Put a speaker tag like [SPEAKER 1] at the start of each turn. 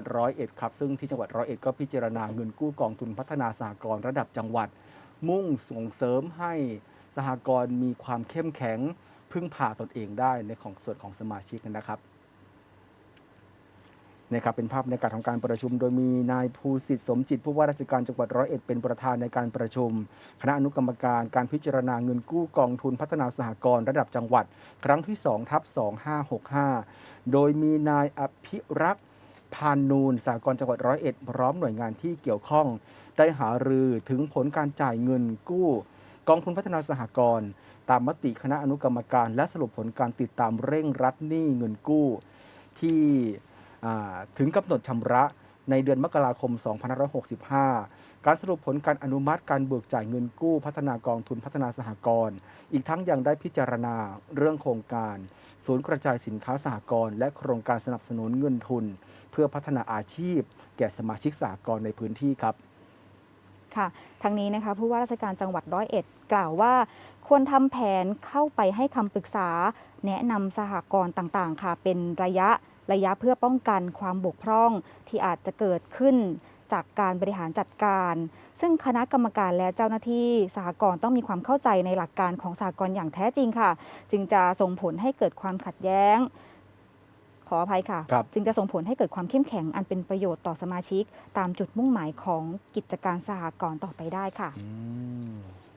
[SPEAKER 1] วัดร้อยเอ็ดครับซึ่งที่จังหวัดร้อยเอ็ดก็พิจารณาเงินกู้กองทุนพัฒนาสหกรณ์ระดับจังหวัด มุ่งส่งเสริมให้สหกรณ์มีความเข้มแข็งพึ่งพาตนเองได้ในของส่วนของสมาชิกนะครับนะครับเป็นภาพบรรยากาศของการประชุม โดยมีนายภูสิทธิ์สมจิตผู้ว่าราชการจังหวัดร้อยเอ็ดเป็นประธานในการประชุม คณะอนุกรรมการการพิจารณาเงินกู้กองทุนพัฒนาสหกรณ์ระดับจังหวัด ครั้งที่2ทับ2565 โดยมีนายอภิรักษ์านนูนสากรณ์จังหวัดร้อยเอ็ดพร้อมหน่วยงานที่เกี่ยวข้อง ได้หารือถึงผลการจ่ายเงินกู้ กองทุนพัฒนาสหกรณ์ตามมติคณะอนุกรรมการ และสรุปผลการติดตามเร่งรัดหนี้เงินกู้ ที่ถึงกำหนดชำระ ในเดือนมกราคม 2565 การสรุปผลการอนุมัติการเบิกจ่ายเงินกู้พัฒนากองทุนพัฒนาสหกรณ์ อีกทั้งยังได้พิจารณาเรื่องโครงการ ศูนย์กระจายสินค้าสหกรณ์และโครงการสนับสนุนเงินทุน เพื่อพัฒนาอาชีพ แก่สมาชิกสหกรณ์ในพื้นที่ครับ
[SPEAKER 2] ค่ะทั้งนี้นะคะผู้ว่าราชการจังหวัดร้อยเอ็ดกล่าวว่า ควรทำแผนเข้าไปให้คำปรึกษา แนะนำสหกรณ์ต่างๆ ค่ะ เป็นระยะ ระยะเพื่อป้องกันความบกพร่องที่อาจจะเกิดขึ้นจากการบริหารจัดการ ซึ่งคณะกรรมการและเจ้าหน้าที่สหกรณ์ต้องมีความเข้าใจในหลักการของสหกรณ์อย่างแท้จริงค่ะ จึงจะส่งผลให้เกิดความขัดแย้ง ขออภัยค่ะ
[SPEAKER 1] ครับ
[SPEAKER 2] จึงจะส่งผลให้เกิดความเข้มแข็งอันเป็นประโยชน์ต่อสมาชิก ตามจุดมุ่งหมายของกิจการสหกรณ์ต่อไปได้ค่ะ
[SPEAKER 1] อืม